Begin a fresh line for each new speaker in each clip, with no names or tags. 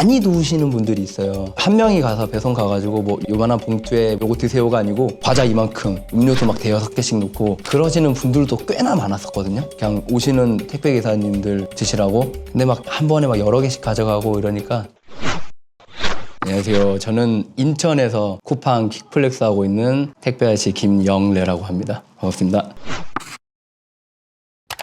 많이 도우시는 분들이 있어요. 한 명이 가서 배송 가가지고 뭐 요만한 봉투에 요거 드세요가 아니고 과자 이만큼 음료수 막 대여섯 개씩 놓고 그러시는 분들도 꽤나 많았었거든요. 그냥 오시는 택배 기사님들 드시라고. 근데 막 한 번에 막 여러 개씩 가져가고 이러니까 안녕하세요. 저는 인천에서 쿠팡 킥플렉스 하고 있는 택배 아저씨 김영래라고 합니다. 반갑습니다.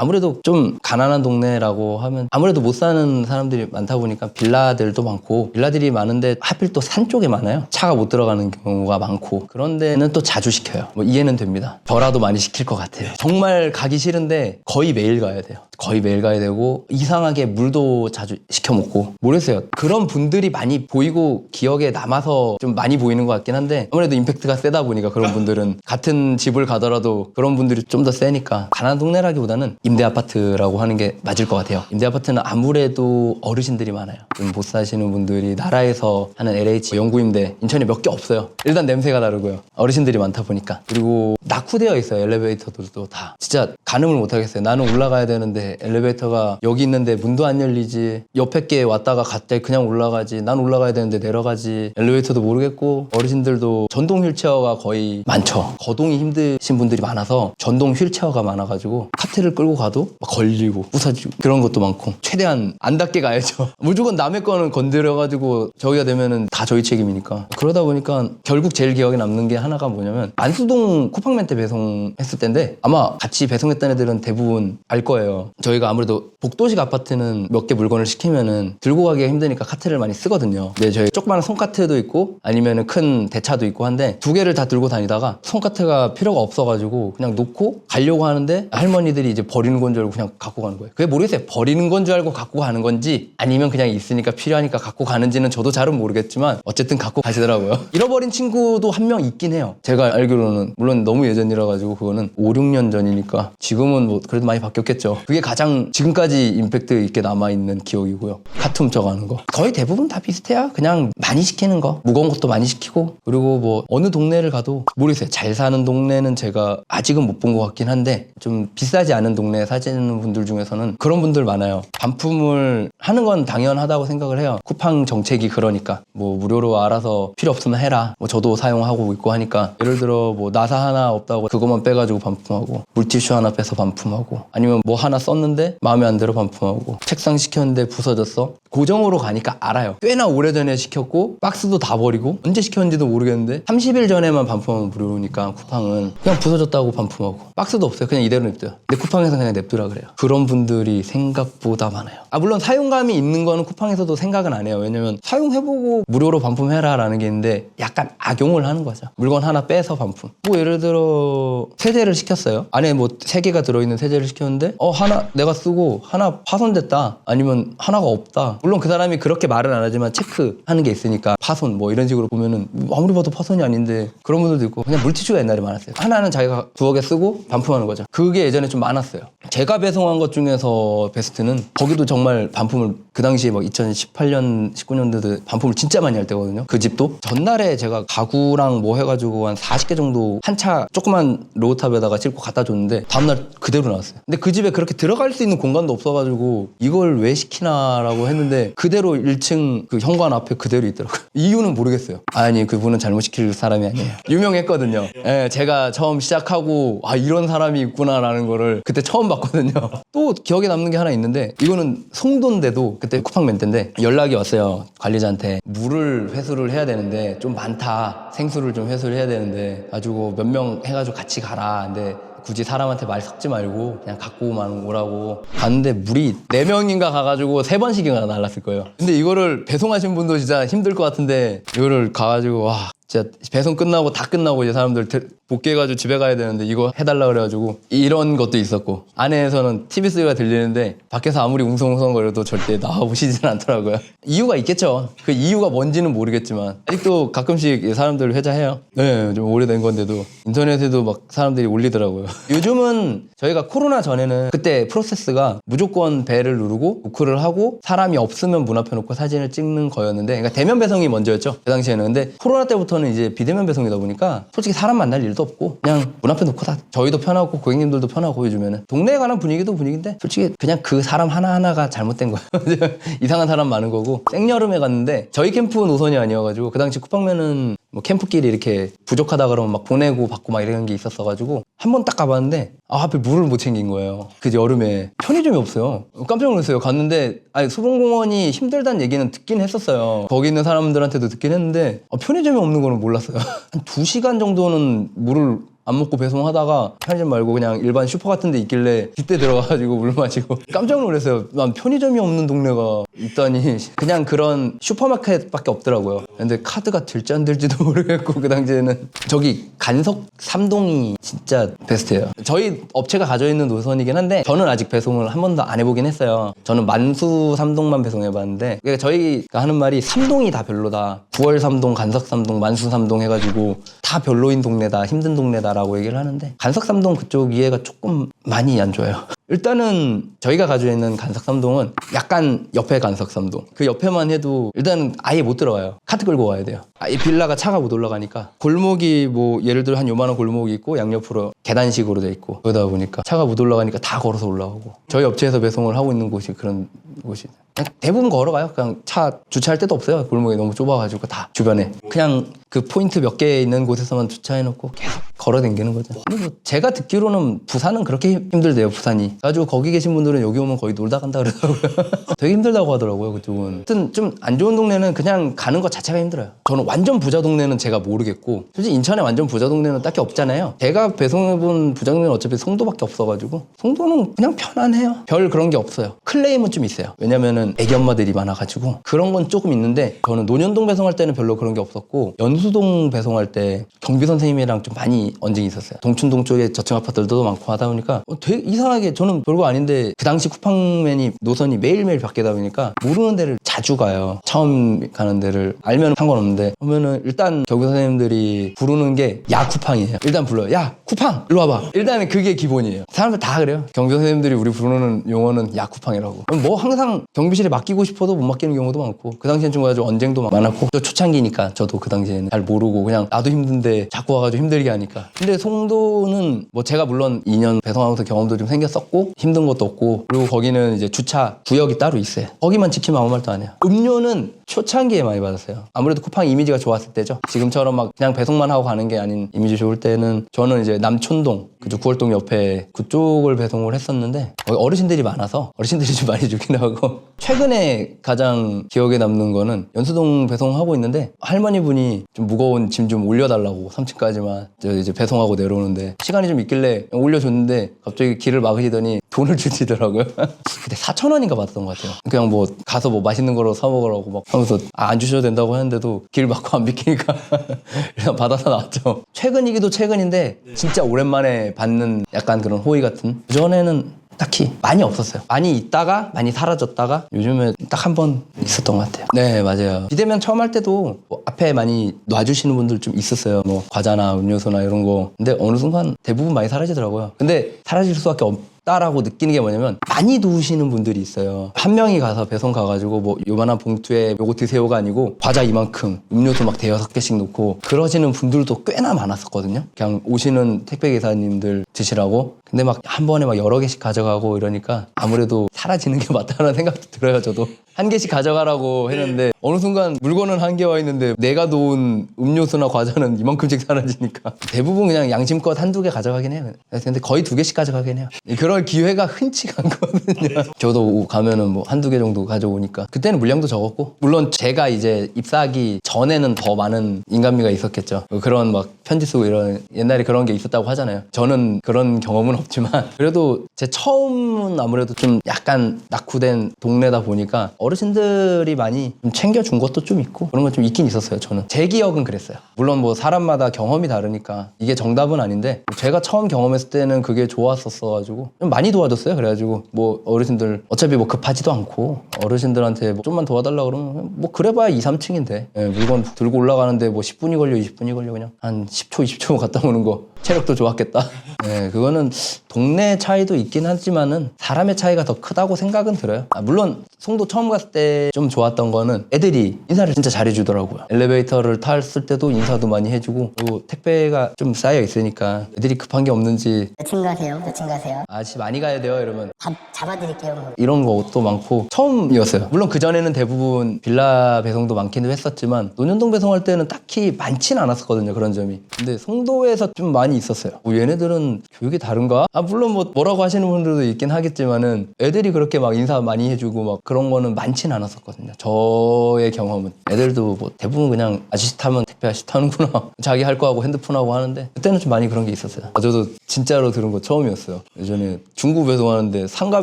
아무래도 좀 가난한 동네라고 하면 아무래도 못 사는 사람들이 많다 보니까 빌라들도 많고 빌라들이 많은데 하필 또 산 쪽에 많아요. 차가 못 들어가는 경우가 많고 그런 데는 또 자주 시켜요. 뭐 이해는 됩니다. 저라도 많이 시킬 것 같아요. 정말 가기 싫은데 거의 매일 가야 돼요. 거의 매일 가야 되고 이상하게 물도 자주 시켜 먹고 모르겠어요. 그런 분들이 많이 보이고 기억에 남아서 좀 많이 보이는 것 같긴 한데 아무래도 임팩트가 세다 보니까 그런 분들은 같은 집을 가더라도 그런 분들이 좀 더 세니까 가난한 동네라기보다는 임대 아파트라고 하는 게 맞을 것 같아요. 임대 아파트는 아무래도 어르신들이 많아요. 좀 못 사시는 분들이 나라에서 하는 LH 영구 임대 인천에 몇 개 없어요. 일단 냄새가 다르고요. 어르신들이 많다 보니까 그리고 낙후되어 있어요. 엘리베이터들도 다 진짜 가늠을 못 하겠어요. 나는 올라가야 되는데 엘리베이터가 여기 있는데 문도 안 열리지. 옆에 게 왔다가 갑자기 그냥 올라가지. 난 올라가야 되는데 내려가지. 엘리베이터도 모르겠고 어르신들도 전동 휠체어가 거의 많죠. 거동이 힘드신 분들이 많아서 전동 휠체어가 많아가지고 카트를 끌고 가도 막 걸리고 부서지고 그런 것도 많고 최대한 안 닿게 가야죠. 무조건 남의 거는 건드려가지고 저기가 되면은 다 저희 책임이니까 그러다 보니까 결국 제일 기억에 남는 게 하나가 뭐냐면 안수동 쿠팡맨 때 배송했을 때인데 아마 같이 배송했던 애들은 대부분 알 거예요. 저희가 아무래도 복도식 아파트는 몇 개 물건을 시키면은 들고 가기가 힘드니까 카트를 많이 쓰거든요. 근데 저희 조그마한 손카트도 있고 아니면은 큰 대차도 있고 한데 두 개를 다 들고 다니다가 손카트가 필요가 없어가지고 그냥 놓고 가려고 하는데 할머니들이 이제 버리는 건 줄 알고 그냥 갖고 가는 거예요. 그게 모르겠어요. 버리는 건 줄 알고 갖고 가는 건지 아니면 그냥 있으니까 필요하니까 갖고 가는지는 저도 잘은 모르겠지만 어쨌든 갖고 가시더라고요. 잃어버린 친구도 한 명 있긴 해요. 제가 알기로는 물론 너무 예전이라 가지고 그거는 5, 6년 전이니까 지금은 뭐 그래도 많이 바뀌었겠죠. 그게 가장 지금까지 임팩트 있게 남아있는 기억이고요. 카트 훔쳐가는 거. 거의 대부분 다 비슷해요. 그냥 많이 시키는 거. 무거운 것도 많이 시키고 그리고 뭐 어느 동네를 가도 모르겠어요. 잘 사는 동네는 제가 아직은 못 본 것 같긴 한데 좀 비싸지 않은 동네에 사시는 분들 중에서는 그런 분들 많아요. 반품을 하는 건 당연하다고 생각을 해요. 쿠팡 정책이 그러니까 뭐 무료로 알아서 필요 없으면 해라. 뭐 저도 사용하고 있고 하니까 예를 들어 뭐 나사 하나 없다고 그것만 빼가지고 반품하고 물티슈 하나 빼서 반품하고 아니면 뭐 하나 썼는데 마음에 안 들어 반품하고 책상 시켰는데 부서졌어. 고정으로 가니까 알아요. 꽤나 오래전에 시켰고 박스도 다 버리고 언제 시켰는지도 모르겠는데 30일 전에만 반품하면 무료니까 쿠팡은 그냥 부서졌다고 반품하고 박스도 없어요. 그냥 이대로 냅둬요. 근데 쿠팡에서 그냥 냅두라 그래요. 그런 분들이 생각보다 많아요. 아 물론 사용감이 있는 거는 쿠팡에서도 생각은 안 해요. 왜냐면 사용해보고 무료로 반품해라 라는 게 있는데 약간 악용을 하는 거죠. 물건 하나 빼서 반품. 뭐 예를 들어 세제를 시켰어요. 안에 뭐 세 개가 들어있는 세제를 시켰는데 어 하나 내가 쓰고 하나 파손됐다. 아니면 하나가 없다. 물론 그 사람이 그렇게 말은 안 하지만 체크하는 게 있으니까 파손 뭐 이런 식으로 보면은 아무리 봐도 파손이 아닌데 그런 분들도 있고 그냥 물티슈가 옛날에 많았어요. 하나는 자기가 개 쓰고 반품하는 거죠. 그게 예전에 좀 많았어요. 제가 배송한 것 중에서 베스트는 거기도 정말 반품을 그 당시에 막 2018년 19년도도 반품을 진짜 많이 할 때거든요. 그 집도 전날에 제가 가구랑 뭐 해가지고 한 40개 정도 한 차 조그만 로우탑에다가 싣고 갖다 줬는데 다음날 그대로 나왔어요. 근데 그 집에 그렇게 들어갈 수 있는 공간도 없어가지고 이걸 왜 시키나라고 했는데 그대로 1층 그 현관 앞에 그대로 있더라고요. 이유는 모르겠어요. 아니 그분은 잘못 시킬 사람이 아니에요. 유명했거든요. 예, 제가 처음 시작하고 아 이런 사람이 있구나라는 거를 그때 처음 봤거든요. 또 기억에 남는 게 하나 있는데 이거는 송도인데도 그때 쿠팡맨 때인데 연락이 왔어요. 관리자한테 물을 회수를 해야 되는데 좀 많다. 생수를 좀 회수를 해야 되는데 가지고 몇명 해가지고 같이 가라. 근데 굳이 사람한테 말 섞지 말고 그냥 갖고만 오라고 갔는데 물이 네명인가 가가지고 세번씩인가 날랐을 거예요. 근데 이거를 배송하신 분도 진짜 힘들 것 같은데 이거를 가가지고 와 진짜 배송 끝나고 다 끝나고 이제 사람들 들- 복귀해가지고 집에 가야 되는데 이거 해달라 그래가지고 이런 것도 있었고 안에서는 TV 소리가 들리는데 밖에서 아무리 웅성웅성거려도 절대 나와보시진 않더라고요. 이유가 있겠죠. 그 이유가 뭔지는 모르겠지만 아직도 가끔씩 사람들 회자해요. 네좀 오래된 건데도 인터넷에도 막 사람들이 올리더라고요. 요즘은 저희가 코로나 전에는 그때 프로세스가 무조건 배를 누르고 노크를 하고 사람이 없으면 문 앞에 놓고 사진을 찍는 거였는데 그러니까 대면 배송이 먼저였죠. 그 당시에는. 근데 코로나 때부터는 저는 이제 비대면 배송이다 보니까 솔직히 사람 만날 일도 없고 그냥 문 앞에 놓고 다 저희도 편하고 고객님들도 편하고 요즘에는 동네에 관한 분위기도 분위기인데 솔직히 그냥 그 사람 하나하나가 잘못된 거예요. 이상한 사람 많은 거고 생여름에 갔는데 저희 캠프 노선이 아니어가지고 그 당시 쿠팡면은 뭐 캠프끼리 이렇게 부족하다 그러면 막 보내고 받고 막 이런 게 있었어가지고 한 번 딱 가봤는데 아 하필 물을 못 챙긴 거예요. 그 여름에 편의점이 없어요. 깜짝 놀랐어요. 갔는데 아니 수봉공원이 힘들다는 얘기는 듣긴 했었어요. 거기 있는 사람들한테도 듣긴 했는데 아, 편의점이 없는 거는 몰랐어요. 한 두 시간 정도는 물을 안 먹고 배송하다가 편의점 말고 그냥 일반 슈퍼 같은 데 있길래 그때 들어가가지고 물 마시고 깜짝 놀랐어요. 난 편의점이 없는 동네가 있다니 그냥 그런 슈퍼마켓밖에 없더라고요. 근데 카드가 들지 안 들지도 모르겠고 그 당시에는 저기 간석 삼동이 진짜 베스트예요. 저희 업체가 가져 있는 노선이긴 한데 저는 아직 배송을 한 번도 안 해보긴 했어요. 저는 만수 삼동만 배송해봤는데 그러니까 저희가 하는 말이 삼동이 다 별로다. 9월 삼동, 간석 삼동, 만수 삼동 해가지고 다 별로인 동네다, 힘든 동네다 라고 얘기를 하는데 간석 삼동 그쪽 이해가 조금 많이 안 좋아요. 일단은 저희가 가지고 있는 간석 삼동은 약간 옆에 간석 삼동. 그 옆에만 해도 일단 아예 못 들어가요. 카트 끌고 와야 돼요. 아예 빌라가 차가 못 올라가니까 골목이 뭐 예를 들어 한 요만한 골목이 있고 양옆으로 계단식으로 돼 있고 그러다 보니까 차가 못 올라가니까 다 걸어서 올라오고 저희 업체에서 배송을 하고 있는 곳이 그런 곳이 그냥 대부분 걸어가요 그냥 차 주차할 데도 없어요 골목이 너무 좁아가지고 다 주변에 그냥 그 포인트 몇 개 있는 곳에서만 주차해놓고 계속 걸어다니는 거죠. 뭐 제가 듣기로는 부산은 그렇게 힘들대요, 부산이. 가지고 거기 계신 분들은 여기 오면 거의 놀다 간다 그러더라고요. 되게 힘들다고 하더라고요, 그쪽은. 하여튼 좀 안 좋은 동네는 그냥 가는 것 자체가 힘들어요. 저는 완전 부자 동네는 제가 모르겠고, 솔직히 인천에 완전 부자 동네는 딱히 없잖아요. 제가 배송해본 부자 동네는 어차피 송도밖에 없어가지고, 송도는 그냥 편안해요. 별 그런 게 없어요. 클레임은 좀 있어요. 왜냐면은 애기 엄마들이 많아가지고, 그런 건 조금 있는데, 저는 논현동 배송할 때는 별로 그런 게 없었고, 연수동 배송할 때 경비 선생님이랑 좀 많이 언쟁이 있었어요. 동춘동 쪽에 저층 아파트들도 많고 하다 보니까 어, 되게 이상하게 저는 별거 아닌데 그 당시 쿠팡맨이 노선이 매일매일 바뀌다 보니까 모르는 데를 자주 가요. 처음 가는 데를 알면 상관없는데 그러면은 일단 경비 선생님들이 부르는 게 야 쿠팡이에요. 일단 불러요. 야 쿠팡 일로 와봐. 일단은 그게 기본이에요. 사람들 다 그래요. 경비 선생님들이 우리 부르는 용어는 야 쿠팡이라고. 뭐 항상 경비실에 맡기고 싶어도 못 맡기는 경우도 많고 그 당시엔 좀 가지고 언쟁도 많았고 또 초창기니까 저도 그 당시에는 잘 모르고 그냥 나도 힘든데 자꾸 와가지고 힘들게 하니까. 근데 송도는 뭐 제가 물론 2년 배송하면서 경험도 좀 생겼었고 힘든 것도 없고 그리고 거기는 이제 주차 구역이 따로 있어요. 거기만 지키면 아무 말도 안 해요. 음료는 초창기에 많이 받았어요. 아무래도 쿠팡 이미지가 좋았을 때죠. 지금처럼 막 그냥 배송만 하고 가는 게 아닌 이미지 좋을 때는 저는 이제 남촌동 그쪽 구월동 옆에 그쪽을 배송을 했었는데 거기 어르신들이 많아서 어르신들이 좀 많이 주긴 하고 최근에 가장 기억에 남는 거는 연수동 배송하고 있는데 할머니 분이 좀 무거운 짐 좀 올려달라고 3층까지만 이제 배송하고 내려오는데 시간이 좀 있길래 올려줬는데 갑자기 길을 막으시더니 돈을 주시더라고요. 그때 4천 원인가 받았던 것 같아요. 그냥 뭐 가서 뭐 맛있는 거로 사 먹으라고 막 하면서 아, 안 주셔도 된다고 했는데도 길 막고 안 비키니까 일단 받아서 나왔죠. 최근이기도 최근인데 진짜 오랜만에 받는 약간 그런 호의 같은 그전에는 딱히 많이 없었어요. 많이 있다가 많이 사라졌다가 요즘에 딱 한 번 있었던 것 같아요. 네, 맞아요. 비대면 처음 할 때도 뭐 앞에 많이 놔주시는 분들 좀 있었어요. 뭐 과자나 음료수나 이런 거. 근데 어느 순간 대부분 많이 사라지더라고요. 근데 사라질 수밖에 없. 다라고 느끼는 게 뭐냐면 많이 두시는 분들이 있어요. 한 명이 가서 배송 가가지고 뭐 요만한 봉투에 요거 드세요가 아니고 과자 이만큼 음료수 막 대여섯 개씩 놓고 그러시는 분들도 꽤나 많았었거든요. 그냥 오시는 택배 기사님들 드시라고. 근데 막 한 번에 막 여러 개씩 가져가고 이러니까 아무래도 사라지는 게 맞다는 생각도 들어요. 저도 한 개씩 가져가라고 했는데 어느 순간 물건은 한 개와 있는데 내가 놓은 음료수나 과자는 이만큼씩 사라지니까 대부분 그냥 양심껏 한두 개 가져가긴 해요. 근데 거의 두 개씩 가져가긴 해요. 그럴 기회가 흔치가 않거든요. 저도 가면은 뭐 한두 개 정도 가져오니까 그때는 물량도 적었고 물론 제가 이제 입사하기 전에는 더 많은 인간미가 있었겠죠. 그런 막 편지 쓰고 이런 옛날에 그런 게 있었다고 하잖아요. 저는 그런 경험은 없지만 그래도 제 처음은 아무래도 좀 약간 낙후된 동네다 보니까 어르신들이 많이 좀 챙겨준 것도 좀 있고 그런 건 좀 있긴 있었어요. 저는 제 기억은 그랬어요. 물론 뭐 사람마다 경험이 다르니까 이게 정답은 아닌데 제가 처음 경험했을 때는 그게 좋았었어가지고 좀 많이 도와줬어요. 그래가지고 뭐 어르신들 어차피 뭐 급하지도 않고 어르신들한테 뭐 좀만 도와달라 그러면 뭐 그래봐야 2, 3층인데 물건 들고 올라가는데 뭐 10분이 걸려 20분이 걸려 그냥 한 10초 20초 갔다 오는 거 체력도 좋았겠다. 네, 그거는 동네 차이도 있긴 하지만은 사람의 차이가 더 크다고 생각은 들어요. 아, 물론 송도 처음 갔을 때 좀 좋았던 거는 애들이 인사를 진짜 잘해주더라고요. 엘리베이터를 탔을 때도 인사도 많이 해주고 그리고 택배가 좀 쌓여 있으니까 애들이 급한 게 없는지
몇 층 가세요? 몇 층 가세요?
아저씨 많이 가야 돼요 이러면
밥 잡아드릴게요.
이런 것도 많고 처음이었어요. 물론 그 전에는 대부분 빌라 배송도 많기는 했었지만 논현동 배송할 때는 딱히 많진 않았었거든요. 그런 점이. 근데 송도에서 좀 많이 있었어요. 뭐 얘네들은 교육이 다른가? 아 물론 뭐 뭐라고 하시는 분들도 있긴 하겠지만은 애들이 그렇게 막 인사 많이 해주고 막 그런 거는 많진 않았었거든요. 저의 경험은 애들도 뭐 대부분 그냥 아저씨 타면 택배 아저씨 타는구나. 자기 할 거 하고 핸드폰 하고 하는데 그때는 좀 많이 그런 게 있었어요. 아, 저도 진짜로 들은 거 처음이었어요. 예전에 중구 배송하는데 상가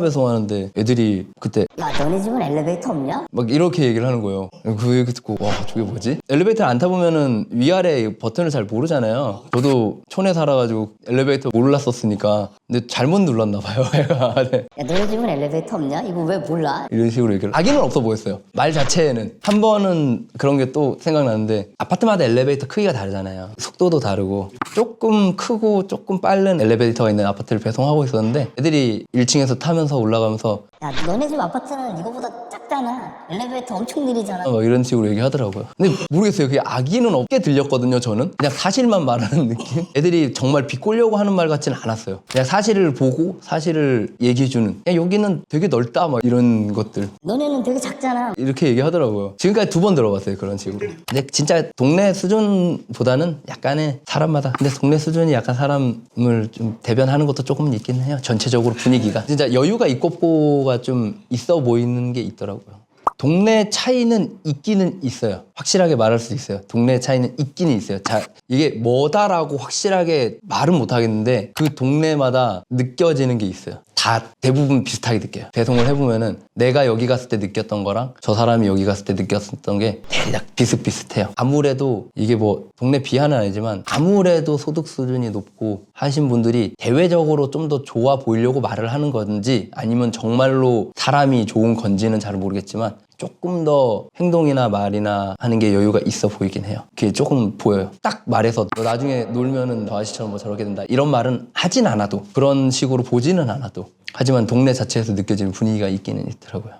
배송하는데 애들이 그때
야, 너네 집은 엘리베이터 없냐?
막 이렇게 얘기를 하는 거예요. 그 얘기 듣고 와 저게 뭐지? 엘리베이터 안 타보면은 위아래 버튼을 잘 모르잖아요. 저도 촌에 살아가지고 엘리베이터 몰랐었으니까 근데 잘못 눌렀나 봐요. 애가 네.
야, 너네 집은 엘리베이터 없냐? 이거 왜 몰라?
이런 식으로 얘기를 아기는 없어 보였어요. 말 자체에는 한 번은 그런 게 또 생각나는데 아파트마다 엘리베이터 크기가 다르잖아요. 속도도 다르고 조금 크고 조금 빠른 엘리베이터가 있는 아파트를 배송하고 있었는데 애들이 1층에서 타면서 올라가면서
야, 너네 집 아파트는 이거보다 작잖아. 엘리베이터 엄청 느리잖아.
막 이런 식으로 얘기하더라고요. 근데 모르겠어요. 그게 악의는 없게 들렸거든요. 저는 그냥 사실만 말하는 느낌. 애들이 정말 비꼬려고 하는 말 같지는 않았어요. 그냥 사실을 보고 사실을 얘기해주는. 그냥 여기는 되게 넓다 막 이런 것들
너네는 되게 작잖아.
이렇게 얘기하더라고요. 지금까지 두 번 들어봤어요. 그런 식으로. 근데 진짜 동네 수준보다는 약간의 사람마다. 근데 동네 수준이 약간 사람을 좀 대변하는 것도 조금 있긴 해요. 전체적으로 분위기가. 진짜 여유가 있고뽀가 좀 있어 보이는 게 있더라고요. 동네 차이는 있기는 있어요. 확실하게 말할 수 있어요. 동네 차이는 있기는 있어요. 자, 이게 뭐다라고 확실하게 말은 못 하겠는데 그 동네마다 느껴지는 게 있어요. 다 대부분 비슷하게 느껴요. 배송을 해보면은 내가 여기 갔을 때 느꼈던 거랑 저 사람이 여기 갔을 때 느꼈었던 게 대략 비슷비슷해요. 아무래도 이게 뭐 동네 비하는 아니지만 아무래도 소득 수준이 높고 하신 분들이 대외적으로 좀 더 좋아 보이려고 말을 하는 건지 아니면 정말로 사람이 좋은 건지는 잘 모르겠지만 조금 더 행동이나 말이나 하는 게 여유가 있어 보이긴 해요. 그게 조금 보여요. 딱 말해서 너 나중에 놀면은 저 아저씨처럼 뭐 저렇게 된다. 이런 말은 하진 않아도 그런 식으로 보지는 않아도 하지만 동네 자체에서 느껴지는 분위기가 있기는 있더라고요.